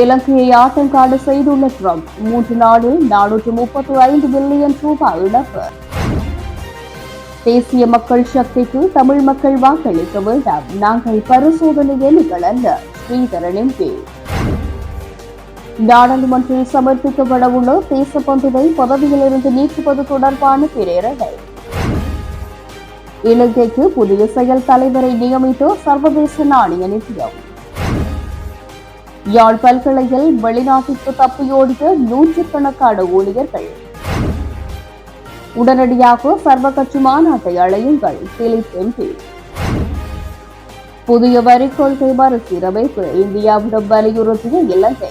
இலங்கையை ஆட்டம் காடு செய்துள்ள ட்ரம்ப் மூன்று நாளில் நானூற்று முப்பத்தி ஐந்து பில்லியன் ரூபாய் இழப்பு. தேசிய மக்கள் சக்திக்கு தமிழ் மக்கள் வாக்களிக்க வேண்டாம். நாங்கள் பரிசோதனை எலிகள் அல்ல ஸ்ரீதரன் எம்பி நாடாளுமன்றில் சமர்ப்பிக்கப்படவுள்ள தேசப்பந்துவை பதவியிலிருந்து நீக்குவது தொடர்பான பிரேரணை. இலங்கைக்கு புதிய செயல் தலைவரை நியமித்து சர்வதேச நாணய நிதியம். யாழ் பல்கலையில் வெளிநாட்டிற்கு தப்பியோடிய நூற்றுக்கணக்கான ஊழியர்கள். உடனடியாக சர்வ கட்சி மாநாட்டை அழையுங்கள் திலீப் எம்பி. புதிய வரி கொள்கை மறுசீரமைப்பு இந்தியாவிடம் வலியுறுத்திய இலங்கை.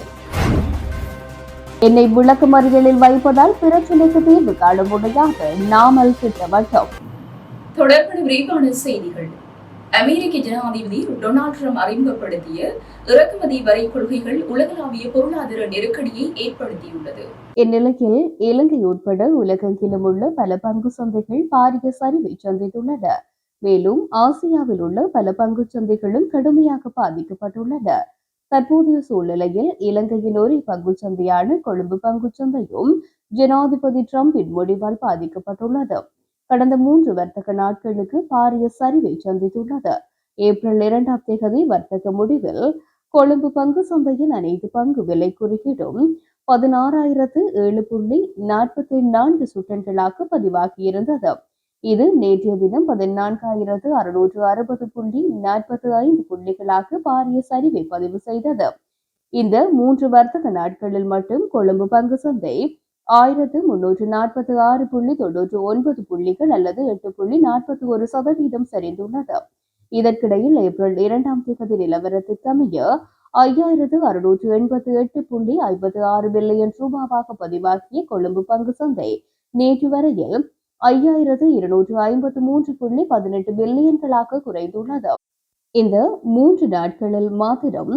என்னை விளக்கு மறியலில் வைப்பதால் பிரச்சனைக்கு தீர்வு காண முடியாது. நாமல் திட்டவட்டம். தொடர்பான விரிவான செய்திகள். அமெரிக்க ஜனாதிபதி டொனால்ட் ட்ரம்ப் அறிமுகப்படுத்திய இறக்குமதி வரி கொள்கைகள் உலகளாவிய பொருளாதார நெருக்கடியை ஏற்படுத்தியுள்ளது. இந்நிலையில் இலங்கை உட்பட உலகெங்கிலும் உள்ள பல பங்கு சந்தைகள் பாரிய சரிவை சந்தித்துள்ளன. மேலும் ஆசியாவில் உள்ள பல பங்கு சந்தைகளும் கடுமையாக பாதிக்கப்பட்டுள்ளன. தற்போதைய சூழ்நிலையில் இலங்கையின் ஒரே பங்கு சந்தையான கொழும்பு பங்கு சந்தையும் ஜனாதிபதி டிரம்பின் முடிவால் பாதிக்கப்பட்டுள்ளது. கடந்த மூன்று வர்த்தக நாட்களுக்கு பாரிய சரிவை சந்தித்துள்ளது. ஏப்ரல் இரண்டாம் தேதி வர்த்தக முடிவில் கொழும்பு பங்கு சந்தையின் அனைத்து பங்கு விலை குறுக்கீடும். பதினாறாயிரத்து ஏழு புள்ளி நாற்பத்தி நான்கு சுட்டன்களாக பதிவாகியிருந்தது. இது நேற்றைய தினம் பதினான்காயிரத்து அறுநூற்று அறுபது புள்ளி நாற்பத்தி ஐந்து புள்ளிகளாக பாரிய சரிவை பதிவு செய்தது. இந்த மூன்று வர்த்தக நாட்களில் மட்டும் கொழும்பு பங்கு சந்தை ஆயிரத்து முன்னூற்று நாற்பத்தி ஆறு புள்ளி தொன்னூற்று ஒன்பது புள்ளிகள் அல்லது எட்டு புள்ளி நாற்பத்தி ஒரு சதவீதம் சரிந்துள்ளது. இதற்கிடையில் ஏப்ரல் இரண்டாம் தேதி நிலவரத்துக்கு ஐயாயிரத்து அறுநூற்று எண்பத்தி எட்டு புள்ளி ஐம்பத்தி ஆறு பில்லியன் ரூபாவாக பதிவாகிய கொழும்பு பங்கு சந்தை நேற்று வரையில் ஐயாயிரத்து இருநூற்று ஐம்பத்து மூன்று புள்ளி பதினெட்டு பில்லியன்களாக குறைந்துள்ளது. இந்த மூன்று நாட்களில் மாத்திரம்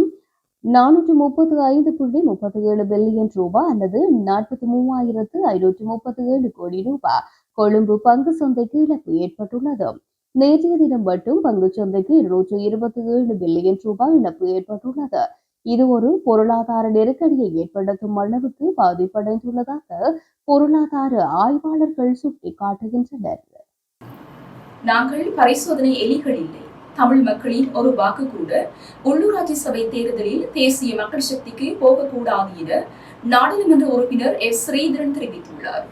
நானூற்று முப்பத்து ஐந்து புள்ளி முப்பத்தி ஏழு பில்லியன் ரூபாய் அல்லது நாற்பத்தி மூவாயிரத்து ஐநூற்று முப்பத்தி ஏழு கோடி ரூபாய் கொழும்பு பங்கு சந்தைக்கு இழப்பு ஏற்பட்டுள்ளது. நேற்றைய தினம் மட்டும் பங்குச் சந்தைக்கு இருநூற்று இருபத்தி ஏழு பில்லியன் ரூபாய் இழப்பு ஏற்பட்டுள்ளது. இது ஒரு பொருளாதார நெருக்கடியை ஏற்படுத்தும் அளவுக்கு பாதிப்படைந்துள்ளதாக பொருளாதார ஆய்வாளர்கள் சுட்டிக்காட்டுகின்றனர். நாங்கள் பரிசோதனை எலிகள் இல்லை. தமிழ் மக்களின் ஒரு வாக்கு கூட உள்ளூராட்சி சபை தேர்தலில் தேசிய மக்கள் சக்திக்கு போகக்கூடாது என நாடாளுமன்ற உறுப்பினர் எஸ். ஸ்ரீதரன் தெரிவித்துள்ளார்.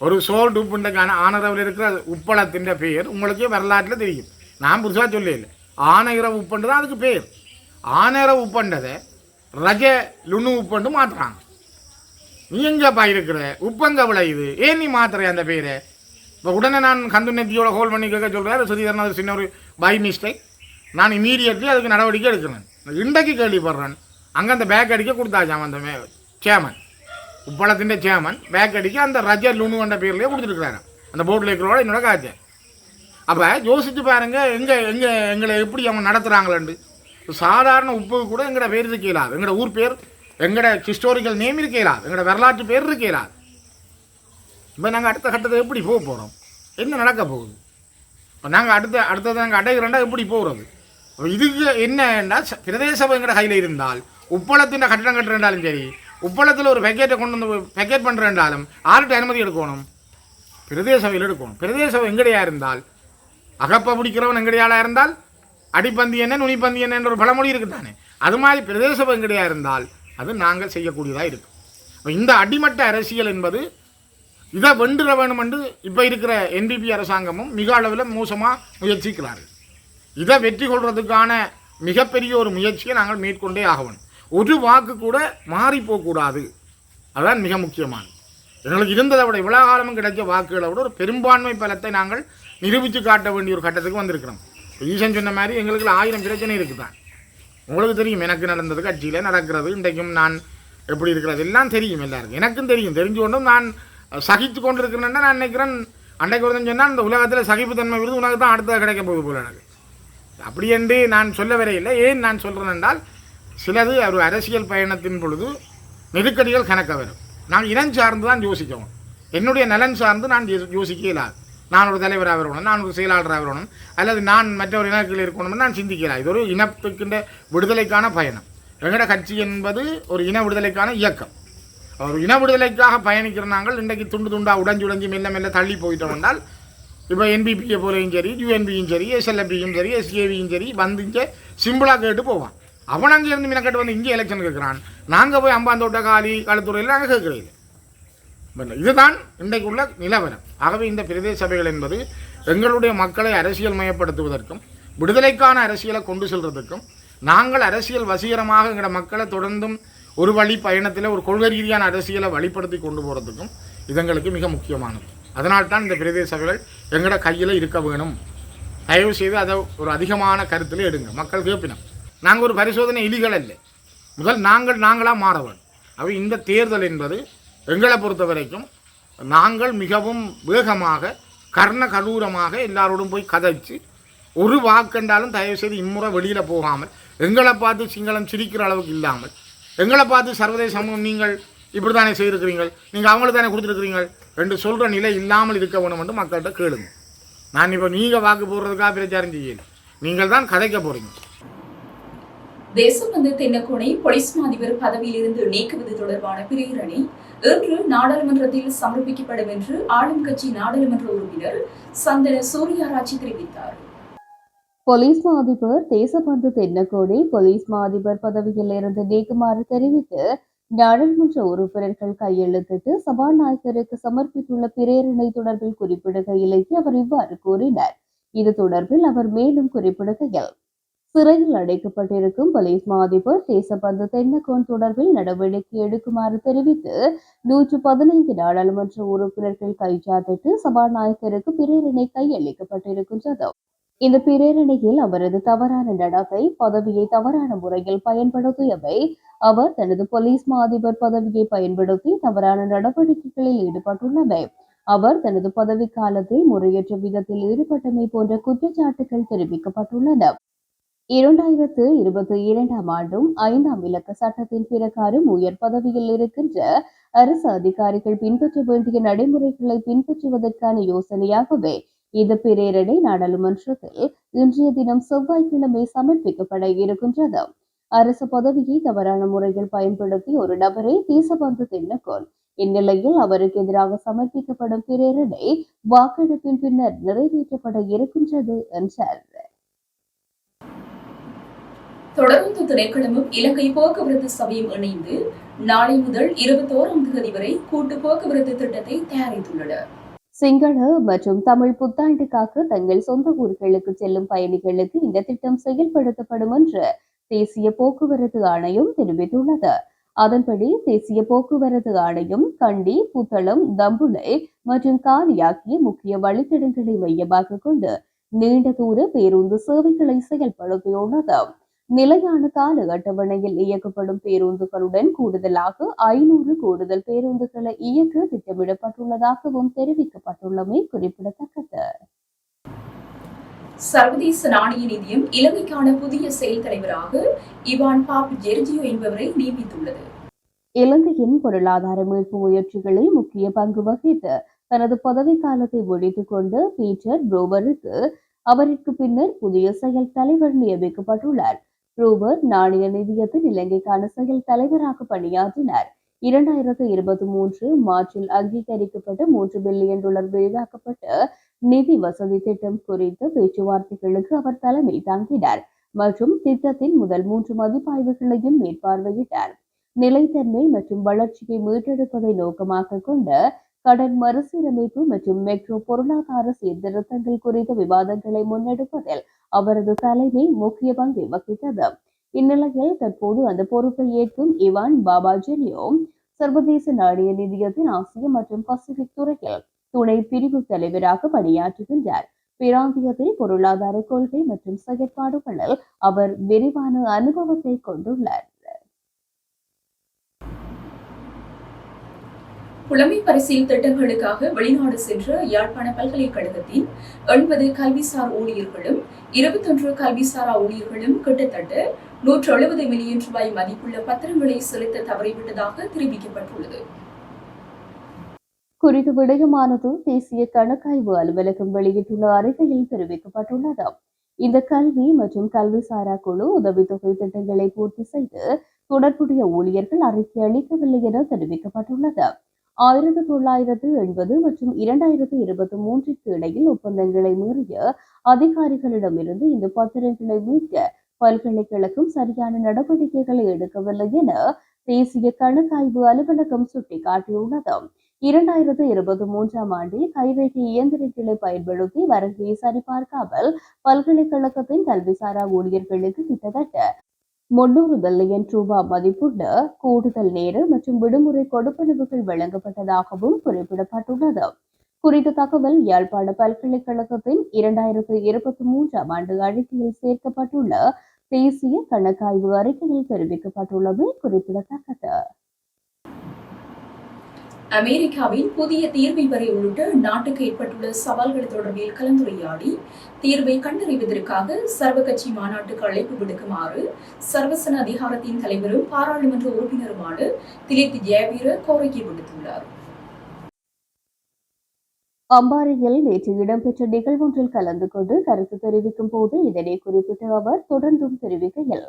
ஒரு சோல் டூப்புண்டக்கான ஆனரவில் இருக்கிற உப்பளத்தின் பெயர் உங்களுக்கு வரலாற்றில் தெரியும். நான் புதுசாக சொல்லல ஆனையிற உப்புண்டு தான் அதுக்கு பேர் ஆனையிற உப்பண்டதை ரஜ லுணு உப்பண்டு மாற்றுறாங்க நீ எங்கேப்பா இருக்கிற? உப்பங்க விளையுது ஏன் நீ மாத்துற அந்த பேரை இப்போ உடனே நான் கந்து நெத்தியோட ஹோல் பண்ணி கேட்க சொல்கிறேன் சுதீதரன் அது சின்ன ஒரு பை மிஸ்டேக் நான் இமீடியட்லி அதுக்கு நடவடிக்கை எடுக்கிறேன். இன்றைக்கு கேள்விப்படுறேன். அங்கே அந்த பேக் அடிக்க கொடுத்தாச்சாம் அந்த மே சேமன் உப்பளத்தின் சேமன் பேக் அடிக்க அந்த ரஜ லுணு என்ற பேர்லேயே கொடுத்துருக்குறாரு. அந்த போர்டில் இருக்கிறோட என்னோட காய்ச்சல் அப்போ யோசித்து பாருங்க எங்கே எங்கே எங்களை எப்படி அவங்க நடத்துகிறாங்களேண்டு சாதாரண உப்பு கூட எங்களோட பேர் இருக்கலாது எங்களோட ஊர் பேர் எங்களோட ஹிஸ்டோரிக்கல் நேம் இருக்கலாது எங்களோட வரலாற்று பேர் இருக்கலாது இப்போ நாங்கள் அடுத்த கட்டத்தை எப்படி போக போகிறோம் என்ன நடக்க போகுது? இப்போ நாங்கள் அடுத்த அடுத்தது நாங்கள் அடைகிறோண்டா எப்படி போகிறது இதுக்கு என்னன்னா பிரதேச சபைங்கிற கையில் இருந்தால் உப்பளத்தின் கட்டடம் கட்டுறேன்டாலும் சரி உப்பளத்தில் ஒரு பேக்கெட்டை கொண்டு வந்து பேக்கெட் பண்ணுறேன்டாலும் யார்கிட்ட அனுமதி எடுக்கணும்? பிரதேச சபையில் எடுக்கணும். பிரதேச சபை எங்கடையா இருந்தால்? அகப்ப பிடிக்கிறவன் எங்கடையாளாக இருந்தால்? அடிப்பந்தி என்ன நுனிப்பந்தி என்னன்ற ஒரு பழமொழி இருக்குது தானே அது மாதிரி பிரதேச சபை எங்கடையா இருந்தால் அது நாங்கள் செய்யக்கூடியதாக இருக்கும். இந்த அடிமட்ட அரசியல் என்பது இதை வெண்டுற வேணும் என்று இப்போ இருக்கிற என்பிபி அரசாங்கமும் மிக அளவில் மோசமாக முயற்சிக்கிறார்கள். இதை வெற்றி கொள்வதுக்கான மிகப்பெரிய ஒரு முயற்சியை நாங்கள் மேற்கொண்டே ஆகணும். ஒரு வாக்கு கூட மாறி போகக்கூடாது. அதுதான் மிக முக்கியமானது. எங்களுக்கு இருந்ததை விட இவ்வளோ காலமும் கிடைச்ச வாக்குகளை விட ஒரு பெரும்பான்மை பலத்தை நாங்கள் நிரூபித்து காட்ட வேண்டிய ஒரு கட்டத்துக்கு வந்திருக்கிறோம். ஈசன் சொன்ன மாதிரி எங்களுக்கு ஆயிரம் பிரச்சனை இருக்குதான். உங்களுக்கு தெரியும் எனக்கு நடந்தது கட்சியில் நடக்கிறது இன்றைக்கும் நான் எப்படி இருக்கிறது எல்லாம் தெரியும் எல்லாருக்கும். எனக்கும் தெரியும். தெரிஞ்சு கொண்டும் நான் சகித்து கொண்டு இருக்கிறேன்னா நான் நினைக்கிறேன் அன்றைக்கு ஒருத்தன் சொன்னால் இந்த உலகத்தில் சகிப்புத்தன்மை விருது உனக்கு தான் அடுத்தது கிடைக்க போகுது போல எனக்கு. அப்படி என்று நான் சொல்ல வரையில்லை ஏன் நான் சொல்கிறேன் என்றால் சிலது ஒரு அரசியல் பயணத்தின் பொழுது நெருக்கடிகள் கணக்க வரும். நான் இனம் சார்ந்து தான் யோசிக்கணும் என்னுடைய நலன் சார்ந்து நான் யோசிக்க இயலாது நான் ஒரு தலைவராக வரணும் நான் ஒரு செயலாளராக வரணும் அல்லது நான் மற்றவர் இனத்தில் இருக்கணும்னு நான் சிந்திக்கலாம் இது ஒரு இனத்துக்கின்ற விடுதலைக்கான பயணம். எங்கட கட்சி என்பது ஒரு இன விடுதலைக்கான இயக்கம். ஒரு இன விடுதலைக்காக பயணிக்கிற நாங்கள் இன்றைக்கு துண்டு துண்டா உடஞ்சு உடஞ்சி மெல்ல மெல்ல தள்ளி போயிட்டோம் என்றால் இப்போ என்பிபியை போலையும் சரி யூஎன்பியும் சரி எஸ்எல்எபியும் சரி எஸ்ஏவியும் சரி வந்து இங்கே சிம்பிளாக கேட்டு போவான். அவன் அங்கே இருந்து மினக்கட்டு வந்து இங்கே எலெக்ஷன் கேட்குறான் நாங்கள் போய் அம்பாந்தோட்ட காலி களத்துறையில் நாங்கள் கேட்குறீங்க இதுதான் இன்றைக்கு உள்ள நிலவரம். ஆகவே இந்த பிரதேச சபைகள் என்பது எங்களுடைய மக்களை அரசியல் மயப்படுத்துவதற்கும் விடுதலைக்கான அரசியலை கொண்டு செல்வதற்கும் நாங்கள் அரசியல் வசீகரமாக எங்களோட மக்களை தொடர்ந்தும் ஒரு வழி பயணத்தில் ஒரு கொள்கை ரீதியான அரசியலை வழிப்படுத்தி கொண்டு போகிறதுக்கும் இதங்களுக்கு மிக முக்கியமானது. அதனால்தான் இந்த பிரதேச சபைகள் எங்களோட கையில் இருக்க வேணும். தயவு செய்து அதை ஒரு அதிகமான கருத்தில் எடுங்க. மக்கள் கேட்பினோம் நாங்கள் ஒரு பரிசோதனை இலிகள் இல்லை முதல் நாங்கள் நாங்களாக மாறவன். அவை இந்த தேர்தல் என்பது எங்களை பொறுத்த வரைக்கும் நாங்கள் மிகவும் வேகமாக கர்ண கடூரமாக எல்லாரோடும் போய் கதைச்சு ஒரு வாக்கண்டாலும் தயவு செய்து இம்முறை வெளியில் போகாமல் எங்களை பார்த்து சிங்களம் சிரிக்கிற அளவுக்கு இல்லாமல் எங்களை பார்த்து சர்வதேச சமூகம் நீங்கள் இப்படி தானே செய்திருக்கிறீங்கள் நீங்கள் அவங்களுக்கு தானே கொடுத்துருக்கிறீங்கள் என்று சொல்கிற நிலை இல்லாமல் இருக்க வேணும் என்று மக்கள்கிட்ட கேளுங்க. நான் இப்போ நீங்கள் வாக்கு போடுறதுக்காக பிரச்சாரம் செய்யல நீங்கள் தான் கதைக்க போகிறீங்க தேசபந்து தென்னக்கோனை போலீஸ் மா அதிபர் பதவியிலிருந்து நீக்குவது தொடர்பான பிரேரணை இன்று நாடாளுமன்றத்தில் சமர்ப்பிக்கப்படும் என்று ஆளும் கட்சி நாடாளுமன்ற உறுப்பினர் சந்தன சூர்யாராட்சி தெரிவித்தார். போலீஸ் மா அதிபர் தேசபந்து தென்னக்கோடி போலீஸ் மா அதிபர் பதவியில் இருந்து நீக்குமாறு தெரிவித்து நாடாளுமன்ற உறுப்பினர்கள் கையெழுத்திட்டு சபாநாயகருக்கு சமர்ப்பித்துள்ள பிரேரணை தொடர்பில் குறிப்பிடுகையிலேயே அவர் இவ்வாறு கூறினார். இது தொடர்பில் அவர் மேலும் குறிப்பிடுகையில் சிறையில் அடைக்கப்பட்டிருக்கும் போலீஸ் மாதிபர் தேசபந்து தென்னக்கோன் தொடர்பில் நடவடிக்கை எடுக்குமாறு தெரிவித்து நூற்று பதினைந்து நாடாளுமன்ற உறுப்பினர்கள் கைச்சாத்திட்டு சபாநாயகருக்கு பிரேரணை கையளிக்கப்பட்டிருக்கின்றது இந்த பிரேரணையில் அவரது தவறான நடத்தை பதவியை தவறான முறையில் பயன்படுத்தியவை அவர் தனது போலீஸ் மா அதிபர் பதவியை பயன்படுத்தி தவறான நடவடிக்கைகளில் ஈடுபட்டுள்ளவை அவர் தனது பதவி காலத்தில் முறையற்ற விதத்தில் ஈடுபட்டமை போன்ற குற்றச்சாட்டுகள் தெரிவிக்கப்பட்டுள்ளன. இரண்டாயிரத்து இருபத்தி இரண்டாம் ஆண்டும் ஐந்தாம் இலக்க சட்டத்தின் பிரகாரம் உயர் பதவியில் இருக்கின்ற அரசு அதிகாரிகள் பின்பற்ற வேண்டிய நடைமுறைகளை பின்பற்றுவதற்கான யோசனையாகவே இது பிரேரணை நாடாளுமன்றத்தில் இன்றைய தினம் செவ்வாய்க்கிழமை சமர்ப்பிக்கப்பட இருக்கின்றது. அரசு பதவியை தவறான முறையில் பயன்படுத்தி ஒரு நபரை தேசபந்து தின்னக்கோள் இந்நிலையில் அவருக்கு எதிராக சமர்ப்பிக்கப்படும் பிரேரணை வாக்கெடுப்பின் பின்னர் நிறைவேற்றப்பட இருக்கின்றது என்றார். தொடர்ந்து திணைக்களமும் இலங்கை போக்குவரத்து சபையும் இணைந்து நாளை முதல் இருபத்தோராம் தேதி வரை கூட்டு போக்குவரத்து திட்டத்தை தயாரித்துள்ளனர் சிங்கள மற்றும் தமிழ் புத்தாண்டுக்காக தங்கள் சொந்த ஊர்களுக்கு செல்லும் பயணிகளுக்கு இந்த திட்டம் செயல்படுத்தப்படும் என்று தேசிய போக்குவரத்து ஆணையம் தெரிவித்துள்ளது. அதன்படி தேசிய போக்குவரத்து ஆணையம் கண்டி புத்தளம் தம்புளை மற்றும் காலி ஆகிய முக்கிய வழித்தடங்களை மையமாக கொண்டு நீண்ட தூர பேருந்து சேவைகளை செயல்படுத்தியுள்ளது. நிலையான கால அட்டவணையில் இயக்கப்படும் பேருந்துகளுடன் கூடுதலாக ஐநூறு கூடுதல் பேருந்துகளை இயக்க திட்டமிடப்பட்டுள்ளதாகவும் தெரிவிக்கப்பட்டுள்ளமை குறிப்பிடத்தக்கது. சர்வதேச நாணய நிதியம் இலங்கைக்கான புதிய செயல் தலைவராக இவான் பாப் ஜெர்ஜியோ என்பவரை நியமித்துள்ளது. இலங்கையின் பொருளாதார மீட்பு முயற்சிகளில் முக்கிய பங்கு வகித்து தனது பதவி காலத்தை முடித்துக் கொண்டு பீட்டர் ப்ரோவருக்கு அவருக்கு பின்னர் புதிய செயல் தலைவர் நியமிக்கப்பட்டுள்ளார். ப்ரோவர் நாணய நிதியத்தின் இலங்கைக்கான செயல் தலைவராக பணியாற்றினார். இரண்டாயிரத்து இருபத்தி மூன்று மார்ச்சில் அங்கீகரிக்கப்பட்ட மூன்று பில்லியன் டாலர் விரிவாக்கப்பட்ட நிதி வசதி திட்டம் குறித்த பேச்சுவார்த்தைகளுக்கு அவர் தலைமை தாங்கினார் மற்றும் திட்டத்தின் முதல் மூன்று மதிப்பாய்வுகளையும் மேற்பார்வையிட்டார். நிலைத்தன்மை மற்றும் வளர்ச்சியை மீட்டெடுப்பதை நோக்கமாக கொண்ட கடன் மறுசீரமைப்பு மற்றும் மெட்ரோ பொருளாதார சீர்திருத்தங்கள் குறித்த விவாதங்களை முன்னெடுப்பதில் அவரது தலைமை முக்கிய பங்கை வகித்தது. இந்நிலையில் தற்போது அந்த பொறுப்பை ஏற்கும் இவான் பாபாஜெலியோ சர்வதேச நாணய நிதியத்தின் ஆசிய மற்றும் பசிபிக் துறையில் துணை பிரிவு தலைவராக பணியாற்றுகின்றார். பிராந்தியத்தில் பொருளாதார கொள்கை மற்றும் செயற்பாடுகளில் அவர் விரிவான அனுபவத்தை கொண்டுள்ளார். புலமை பரிசில் திட்டங்களுக்காக வெளிநாடு சென்ற யாழ்ப்பாண பல்கலைக்கழகத்தின் எண்பது கல்விசார் ஊழியர்களும் இருபத்தொன்று கல்விசாரா ஊழியர்களும் கிட்டத்தட்ட நூற்று எழுபது மில்லியன் ரூபாய் மதிப்புள்ள பத்திரங்களை செலுத்த தவறிவிட்டதாக தெரிவிக்கப்பட்டுள்ளது. குறித்த விடயமானது தேசிய கணக்காய்வு அலுவலகம் வெளியிட்டுள்ள அறிக்கையில் தெரிவிக்கப்பட்டுள்ளது இந்த கல்வி மற்றும் கல்விசாரா குழு உதவித்தொகை திட்டங்களை பூர்த்தி செய்து தொடர்புடைய ஊழியர்கள் அறிக்கை அளிக்கவில்லை என தெரிவிக்கப்பட்டுள்ளது ஆயிரத்து தொள்ளாயிரத்து எண்பது மற்றும் இரண்டாயிரத்து இருபத்தி மூன்றிற்கு இடையில் ஒப்பந்தங்களை மீறிய அதிகாரிகளிடமிருந்து இந்த பத்திரங்களை மீட்க பல்கலைக்கழகம் சரியான நடவடிக்கைகளை எடுக்கவில்லை என தேசிய கணக்காய்வு அலுவலகம் சுட்டிக்காட்டியுள்ளது. இரண்டாயிரத்து இருபத்தி மூன்றாம் ஆண்டில் கைரேகை இயந்திரங்களை பயன்படுத்தி வரன்கையை சரிபார்க்காமல் பல்கலைக்கழகத்தின் கல்விசாரா ஊழியர்களுக்கு கிட்டத்தட்ட முன்னூறு பில்லியன் ரூபாய் மதிப்புள்ள கூடுதல் நேர மற்றும் விடுமுறை கொடுப்பனவுகள் வழங்கப்பட்டதாகவும் குறிப்பிடப்பட்டுள்ளது. குறித்த தகவல் யாழ்ப்பாண பல்கலைக்கழகத்தின் இரண்டாயிரத்து இருபத்தி மூன்றாம் ஆண்டு அறிக்கையில் சேர்க்கப்பட்டுள்ள தேசிய கணக்காய்வு அறிக்கையில் தெரிவிக்கப்பட்டுள்ளது குறிப்பிடத்தக்கது. அமெரிக்காவின் புதிய தீர்வை வரை உள்ளிட்ட நாட்டுக்கு ஏற்பட்டுள்ள சவால்கள் தொடர்பில் கலந்துரையாடி தீர்வை கண்டறிவதற்காக சர்வகட்சி மாநாட்டுக்கு அழைப்பு விடுக்குமாறு சர்வசன அதிகாரத்தின் தலைவரும் பாராளுமன்ற உறுப்பினருமான திலித் ஜெயவீர கோரிக்கை விடுத்துள்ளார். அம்பாறையில் நேற்று இடம்பெற்ற நிகழ்வொன்றில் கலந்து கொண்டு கருத்து தெரிவிக்கும் போது இதனை குறிப்பிட்ட அவர் தொடர்ந்தும் தெரிவிக்கையில்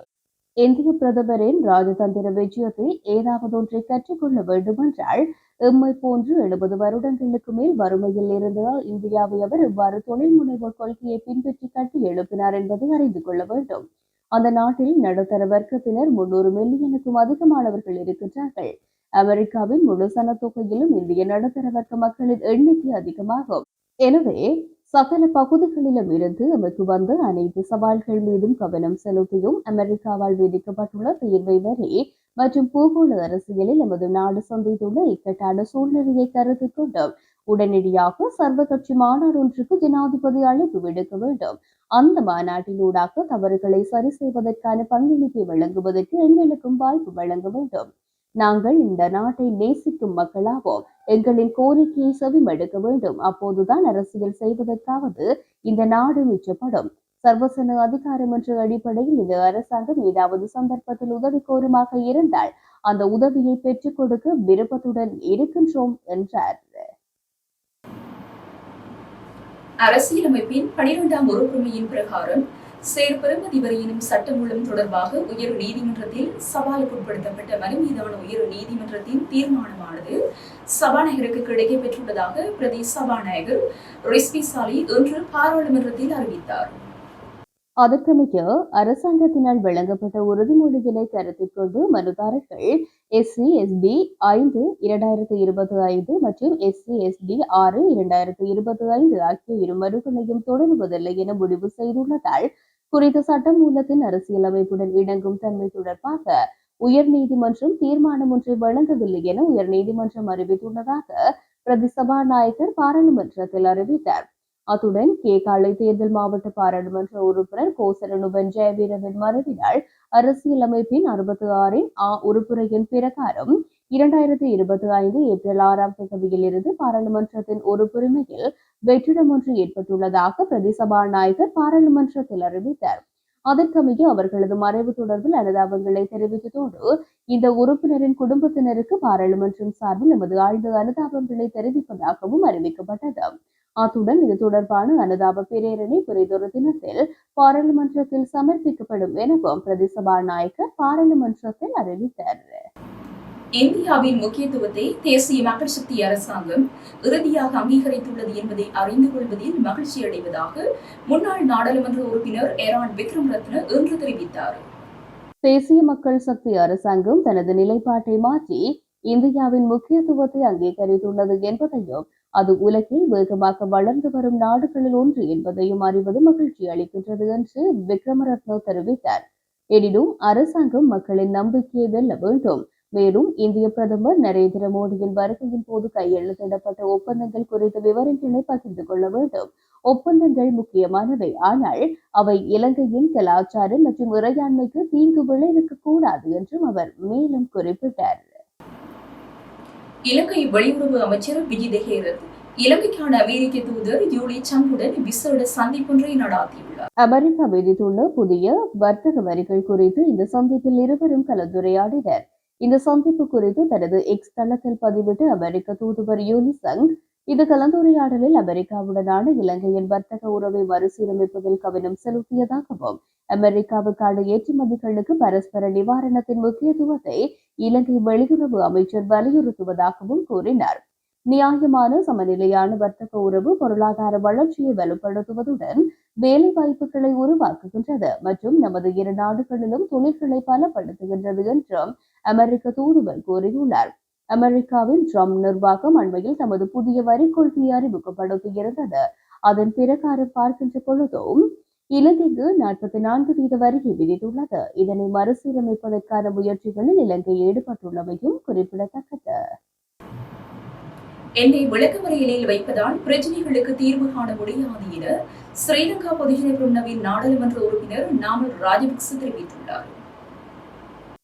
இந்திய பிரதமரின் ராஜதந்திர விஜயத்தை ஏதாவது ஒன்றை கற்றுக்கொள்ள வேண்டுமென்றால் எம்மை போன்று எழுபது வருடங்களுக்கு மேல் வறுமையில் இருந்த இந்தியாவை அவர் இவ்வாறு தொழில் முனைவோர் கொள்கையை பின்பற்றி கட்டி எழுப்பினார் என்பதை அறிந்து கொள்ள வேண்டும். அந்த நாட்டில் நடுத்தர வர்க்கத்தினர் முன்னூறு மில்லியனுக்கும் அதிகமானவர்கள் இருக்கின்றார்கள். அமெரிக்காவின் முழு சனத்தொகையிலும் இந்திய நடுத்தர வர்க்க மக்களின் எண்ணிக்கை அதிகமாகும். எனவே சகல பகுதிகளிலும் இருந்து நமக்கு வந்த அனைத்து சவால்கள் மீதும் கவனம் செலுத்தியும் அமெரிக்காவால் விதிக்கப்பட்டுள்ள தீர்வை வரி மற்றும் பூகோள அரசியலில் எமது நாடு சந்தித்துள்ள இக்கட்டான சூழ்நிலையை கருத்தில் கொண்டு உடனடியாக சர்வ கட்சி மாநாடு ஒன்றுக்கு ஜனாதிபதி அழைப்பு விடுக்க வேண்டும். அந்த மாநாட்டினூடாக தவறுகளை சரி செய்வதற்கான பங்களிப்பை வழங்குவதற்கு எங்களுக்கும் வாய்ப்பு வழங்க வேண்டும். நாங்கள் இந்த நாட்டை நேசிக்கும் மக்களாவோம். எங்களின் கோரிக்கையை செவிமடுக்க வேண்டும். அப்போதுதான் அரசியல் செய்வதற்காவது இந்த நாடு மிச்சப்படும் சர்வசன அதிகாரம் என்ற அடிப்படையில் இந்த அரசாங்கம் ஏதாவது சந்தர்ப்பத்தில் உதவி கோருமாக இருந்தால் அந்த உதவியை பெற்றுக் கொடுக்க விருப்பத்துடன் இருக்கின்றோம் என்றார். அரசியலமைப்பின் பனிரெண்டாம் உறுப்புமையின் பிரகாரம் சேர்பெறுமதி சட்டமூலம் தொடர்பாக உயர் நீதிமன்றத்தில் சவாலுக்குட்படுத்தப்பட்ட உட்படுத்தப்பட்ட மீதான உயர் நீதிமன்றத்தின் தீர்மானமானது சபாநாயகருக்கு கிடைக்கப் பெற்றுள்ளதாக பிரதி சபாநாயகர் ரிஸ்பி சாலி இன்று பாராளுமன்றத்தில் அறிவித்தார். அதற்கமைய அரசாங்கத்தினால் வழங்கப்பட்ட உறுதிமொழிகளை கருத்தில் கொண்டு மனுதாரர்கள் எஸ்சி எஸ்பி ஐந்து இரண்டாயிரத்தி இருபத்தி ஐந்து மற்றும் எஸ்சி எஸ்பி ஆறு இரண்டாயிரத்தி இருபத்தி ஐந்து ஆகிய இரு மனுக்களையும் தொடருவதில்லை என முடிவு செய்துள்ளதால் குறித்த சட்டமூலத்தின் அரசியலமைப்புடன் இணங்கும் தன்மை தொடர்பாக உயர்நீதிமன்றம் தீர்மானம் ஒன்றை வழங்கவில்லை என உயர்நீதிமன்றம் அறிவித்துள்ளதாக பிரதி சபாநாயகர் பாராளுமன்றத்தில் அறிவித்தார். அத்துடன் கே காலை தேர்தல் மாவட்ட பாராளுமன்ற உறுப்பினர் கோசரனுபன் ஜெயவீரவின் மறைவினால் அரசியலமைப்பின் அறுபத்தி ஆறின் ஆ உறுப்புரையின் பிரகாரம் இரண்டாயிரத்தி இருபத்தி ஐந்து ஏப்ரல் ஆறாம் தேதியில் இருந்து பாராளுமன்றத்தின் உறுப்புரிமையில் வெற்றிடம் ஒன்று ஏற்பட்டுள்ளதாக பிரதி சபாநாயகர் பாராளுமன்றத்தில் அறிவித்தார். அதற்கமைய அவர்களது மறைவு தொடர்பில் அனுதாபங்களை தெரிவித்ததோடு இந்த உறுப்பினரின் குடும்பத்தினருக்கு பாராளுமன்றம் சார்பில் எமது ஆழ்ந்த அனுதாபங்களை தெரிவிப்பதாகவும் அறிவிக்கப்பட்டது. அத்துடன் இது தொடர்பான அனுதாப பிரேரணை குறைதொரு தினத்தில் பாராளுமன்றத்தில் சமர்ப்பிக்கப்படும் எனவும் பிரதி சபாநாயகர் பாராளுமன்றத்தில் அறிவித்தார். இந்தியாவின் முக்கியத்துவத்தை தேசிய மக்கள் சக்தி அரசாங்கம் இறுதியாக அங்கீகரித்துள்ளது என்பதை அறிந்து கொள்வதில் மகிழ்ச்சி அடைவதாக முன்னாள் நாடாளுமன்ற உறுப்பினர் ஏரான் விக்ரம் ரத்ன இன்று தெரிவித்தார். தேசிய மக்கள் சக்தி அரசாங்கம் தனது நிலைப்பாட்டை மாற்றி இந்தியாவின் முக்கியத்துவத்தை அங்கீகரித்துள்ளது என்பதையும் அது உலகில் வேகமாக வளர்ந்து வரும் நாடுகளில் ஒன்று என்பதையும் அறிவது மகிழ்ச்சி அளிக்கின்றது என்று விக்ரமரத்னோ தெரிவித்தார். எனினும் அரசாங்கம் மக்களின் நம்பிக்கையை வெல்ல வேண்டும். மேலும் இந்திய பிரதமர் நரேந்திர மோடியின் வருகையின் போது கையெழுத்திடப்பட்ட ஒப்பந்தங்கள் குறித்த விவரங்களை பகிர்ந்து கொள்ள வேண்டும். ஒப்பந்தங்கள் முக்கியமானவை. ஆனால் அவை இலங்கையின் கலாச்சாரம் மற்றும் இறையாண்மைக்கு தீங்கு விளைவிக்க கூடாது என்றும் அவர் மேலும் குறிப்பிட்டார். இலங்கை வெளியுறவு அமைச்சர் விஜய் இலங்கைக்கான அமெரிக்க தூதர் யூலி சங்குடன் விசேட சந்திப்பொன்றை நடாத்தியுள்ளார். அமெரிக்கா விதித்துள்ள புதிய வர்த்தக வரிகள் குறித்து இந்த சந்திப்பில் இருவரும் கலந்துரையாடினர். இந்த சந்திப்பு குறித்து தனது எக்ஸ் தளத்தில் பதிவிட்டு அமெரிக்க தூதுவர் யூலிசங் இது கலந்துரையாடலில் அமெரிக்காவுடனான இலங்கையின் வர்த்தக உறவை மறுசீரமைப்பதில் கவனம் செலுத்தியதாகவும் அமெரிக்காவுக்கான ஏற்றுமதிகளுக்கு பரஸ்பர நிவாரணத்தின் முக்கியத்துவத்தை இலங்கை வெளியுறவு அமைச்சர் வலியுறுத்துவதாகவும் கூறினார். நியாயமான சமநிலையான வர்த்தக உறவு பொருளாதார வளர்ச்சியை வலுப்படுத்துவதுடன் வேலை வாய்ப்புகளை உருவாக்குகின்றது மற்றும் நமது இரு நாடுகளிலும் தொழில்களை பலப்படுத்துகின்றது என்றும் அமெரிக்க தூதுவர் கூறியுள்ளார். அமெரிக்காவின் ட்ரம்ப் நிர்வாகம் அண்மையில் தமது புதிய வரி கொள்கையை அறிமுகப்படுத்தியிருந்தது. அதன் பிரகாரம் பார்க்கின்ற பொழுதும் இலங்கைக்கு நாற்பத்தி நான்கு வீத வரியை விதித்துள்ளது. இதனை மறுசீரமைப்பதற்கான முயற்சிகளில் இலங்கை ஈடுபட்டுள்ளமையும் குறிப்பிடத்தக்கது. என்னை விளக்கமறியலில் வைப்பதால் பிரச்சனைகளுக்கு தீர்வு காண முடியாது என ஸ்ரீலங்கா பொதுஜன பிரிவினவின் நாடாளுமன்ற உறுப்பினர் நாமல் ராஜபக்ச தெரிவித்துள்ளார்.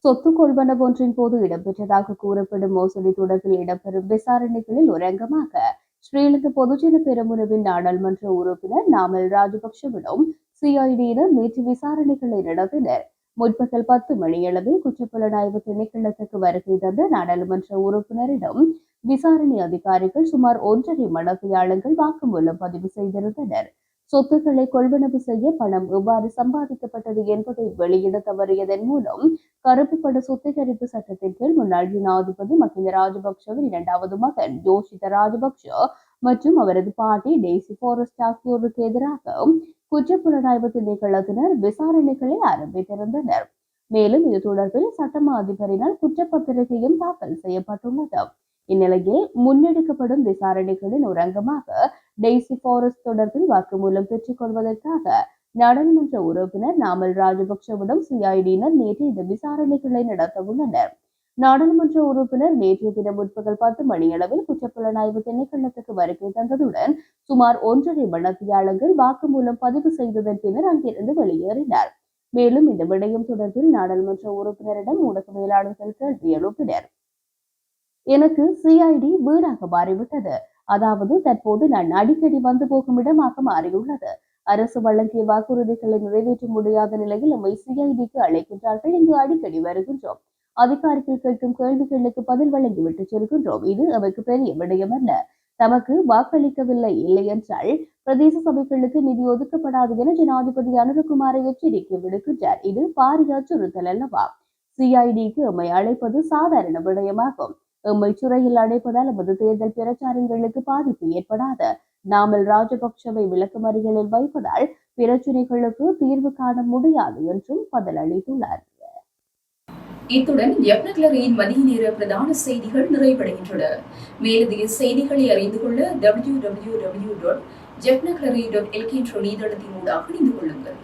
சொத்து கொள்வனவு ஒன்றின் போது இடம்பெற்றதாக கூறப்படும் மோசடி தொடர்பில் இடம்பெறும் விசாரணைகளில் ஒரு அங்கமாக ஸ்ரீலங்கா பொதுஜன பெருமுனவின் நாடாளுமன்ற உறுப்பினர் நாமல் ராஜபக்ஷவிடம் சிஐடியினர் நேற்று விசாரணைகளை நடத்தினர். முற்பகல் பத்து மணியளவில் குற்றப்புலனாய்வு திணைக்களத்துக்கு வருகை தந்த நாடாளுமன்ற உறுப்பினரிடம் விசாரணை அதிகாரிகள் சுமார் ஒன்றரை மடக்கையாளர்கள் வாக்குமூலம் பதிவு செய்திருந்தனர். சொத்துக்களை கொள்வனவு செய்ய பணம் எவ்வாறு சம்பாதிக்கப்பட்டது என்பதை வெளியிட தவறியதன் மூலம் கருப்பு பட சுத்திகரிப்பு சட்டத்தின் கீழ் முன்னாள் ஜனாதிபதி மஹிந்த ராஜபக்சவின் இரண்டாவது மகன் ஜோஷித ராஜபக்ஷ மற்றும் அவரது பாட்டி டெய்சி ஃபாரஸ்ட் ஆகியோருக்கு எதிராக குற்றப்புலனாய்வு திணைக்களத்தினர் விசாரணைகளை ஆரம்பித்திருந்தனர். மேலும் இது தொடர்பில் சட்டமா அதிபரினால் குற்றப்பத்திரிகையும் தாக்கல் செய்யப்பட்டுள்ளது. இந்நிலையில் முன்னெடுக்கப்படும் விசாரணைகளின் ஒரு அங்கமாக டெய்சி ஃபாரஸ்ட் தொடர்பில் வாக்குமூலம் பெற்றுக் கொள்வதற்காக நாடாளுமன்ற உறுப்பினர் நாமல் ராஜபக்சவிடம் சிஐடியினர் நேற்று இந்த விசாரணைகளை நடத்த உள்ளனர். நாடாளுமன்ற உறுப்பினர் நேற்றைய தினம் முற்பகல் பத்து மணியளவில் குற்றப்புலனாய்வு திணைக்களத்துக்கு வருகை தந்ததுடன் சுமார் ஒன்றரை மணத்தியாளர்கள் வாக்குமூலம் பதிவு செய்ததன் பின்னர் அங்கிருந்து வெளியேறினார். மேலும் இந்த விடயம் தொடர்பில் நாடாளுமன்ற உறுப்பினரிடம் ஊடகவியலாளர்கள் கேள்வி எழுப்பினர். எனக்கு சிஐடி வீடாக மாறிவிட்டது. அதாவது தற்போது நான் அடிக்கடி வந்து போகும் இடமாக மாறியுள்ளது. அரசு வழங்கிய வாக்குறுதிகளை நிறைவேற்ற முடியாத நிலையில் நம்மை சிஐடிக்கு அழைக்கின்றார்கள். இங்கு அடிக்கடி வருகின்றோம். அதிகாரிகள் கேட்கும் கேள்விகளுக்கு பதில் வழங்கிவிட்டு செல்கின்றோம். இது அவருக்கு பெரிய விடயம் அல்ல. தமக்கு வாக்களிக்கவில்லை இல்லை என்றால் பிரதேச சபைகளுக்கு நிதி ஒதுக்கப்படாது என ஜனாதிபதி அனுரகுமாரை எச்சரிக்கை விடுக்கின்றார். இது பாரிய அச்சுறுத்தல் அல்லவா? சிஐடிக்கு எம்மை அழைப்பது சாதாரண விடயமாகும். எம்மை சிறையில் அடைப்பதால் எமது தேர்தல் பிரச்சாரங்களுக்கு பாதிப்பு ஏற்படாது. நாமல் ராஜபக்சவை விளக்கமறிகளில் வைப்பதால் பிரச்சினைகளுக்கு தீர்வு காண முடியாது என்றும் பதிலளித்துள்ளார் இத்துடன் யப்னக்லரியின் மதிய நேர பிரதான செய்திகள் நிறைவடைகின்றன. மேலதிக செய்திகளை அறிந்து கொள்ள டபிள்யூ டபிள்யூ டபிள்யூ டாட் ஜெப்னக்லரி டாட் எல்கே என்ற இணையதளத்தின் ஊடாக இணைந்து கொள்ளுங்கள்.